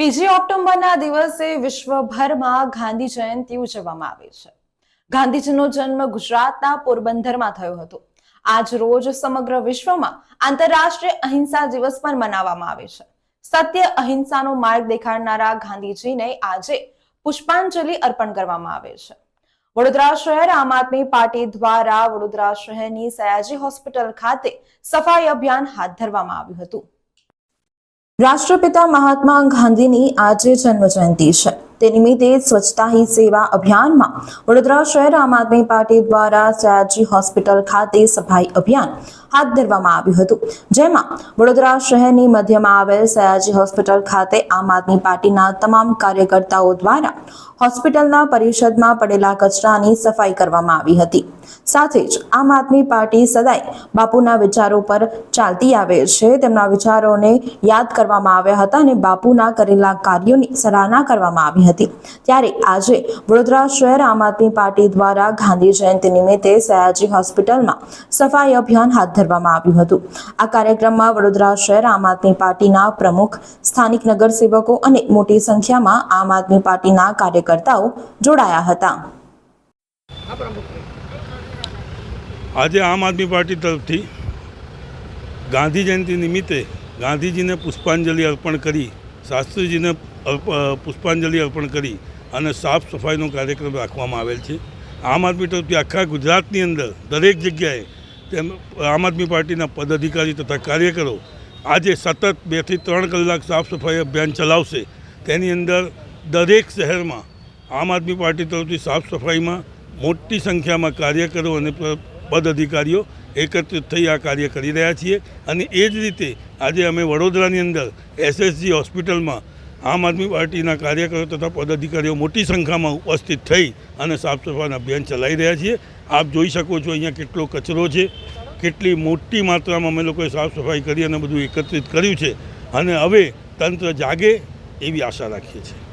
બીજી ઓક્ટોબરના દિવસે વિશ્વભરમાં ગાંધી જયંતિ ઉજવવામાં આવે છે. ગાંધીજીનો જન્મ ગુજરાતના પોરબંદરમાં થયો હતો. આજ રોજ સમગ્ર વિશ્વમાં આંતરરાષ્ટ્રીય અહિંસા દિવસ પણ મનાવવામાં આવે છે. સત્ય અહિંસાનો માર્ગ દેખાડનારા ગાંધીજીને આજે પુષ્પાંજલિ અર્પણ કરવામાં આવે છે. વડોદરા શહેર આમ આદમી પાર્ટી દ્વારા વડોદરા શહેરની સયાજી હોસ્પિટલ ખાતે સફાઈ અભિયાન હાથ ધરવામાં આવ્યું હતું. રાષ્ટ્રપિતા મહાત્મા ગાંધીની આજે જન્મ જયંતિ છે. તે નિમિત્તે સ્વચ્છતા હી સેવા અભિયાનમાં વડોદરા શહેર આમ આદમી પાર્ટી દ્વારા સયાજી હોસ્પિટલ ખાતે સફાઈ અભિયાન હાથ ધરવામાં આવ્યું હતું. જેમાં વડોદરા શહેરની મધ્યમાં આવેલ સયાજી હોસ્પિટલ ખાતે આમ આદમી પાર્ટીના તમામ કાર્યકર્તાઓ દ્વારા હોસ્પિટલના પરિષદમાં પડેલા કચરાની સફાઈ કરવામાં આવી હતી. સાથે જ આમ આદમી પાર્ટી સદાય બાપુના વિચારો પર ચાલતી આવે છે. તેમના વિચારોને યાદ કરવામાં આવ્યા હતા અને બાપુના કરેલા કાર્યોની સરાહના કરવામાં આવી હતી. ત્યારે આજે વડોદરા શહેર આમ આદમી પાર્ટી દ્વારા ગાંધી જયંતિ નિમિત્તે સયાજી હોસ્પિટલમાં સફાઈ અભિયાન હાથ ધરવામાં આવ્યું હતું. આ કાર્યક્રમમાં વડોદરા શહેર આમ આદમી પાર્ટીના પ્રમુખ, સ્થાનિક નગરસેવકો અને મોટી સંખ્યામાં આમ આદમી પાર્ટીના કાર્યકર્તાઓ જોડાયા હતા. આજે આમ આદમી પાર્ટી તરફથી ગાંધી જયંતિ નિમિત્તે ગાંધીજીને પુષ્પાંજલિ અર્પણ કરી, શાસ્ત્રીજીને પુષ્પાંજલિ અર્પણ કરી અને સાફ સફાઈનો કાર્યક્રમ રાખવામાં આવેલ છે. આમ આદમી તરફથી આખા ગુજરાતની અંદર દરેક જગ્યાએ તેમ આમ આદમી પાર્ટીના પદાધિકારી તથા કાર્યકરો આજે સતત બેથી ત્રણ કલાક સાફ સફાઈ અભિયાન ચલાવશે. તેની અંદર દરેક શહેરમાં આમ આદમી પાર્ટી તરફથી સાફ સફાઈમાં મોટી સંખ્યામાં કાર્યકરો અને પ- પદ અધિકારીઓ એકત્રિત થઈ આ કાર્ય કરી રહ્યા છીએ અને એ જ રીતે આજે અમે વડોદરાની અંદર એસએસજી હોસ્પિટલમાં આમ આદમી પાર્ટીના કાર્યકરો તથા પદાધિકારીઓ મોટી સંખ્યામાં ઉપસ્થિત થઈ અને સાફ સફાઈના અભિયાન ચલાવી રહ્યા છીએ. આપ જોઈ શકો છો અહીંયા કેટલો કચરો છે, કેટલી મોટી માત્રામાં અમે લોકોએ સાફ સફાઈ કરી અને બધું એકત્રિત કર્યું છે. અને હવે તંત્ર જાગે એવી આશા રાખીએ છીએ.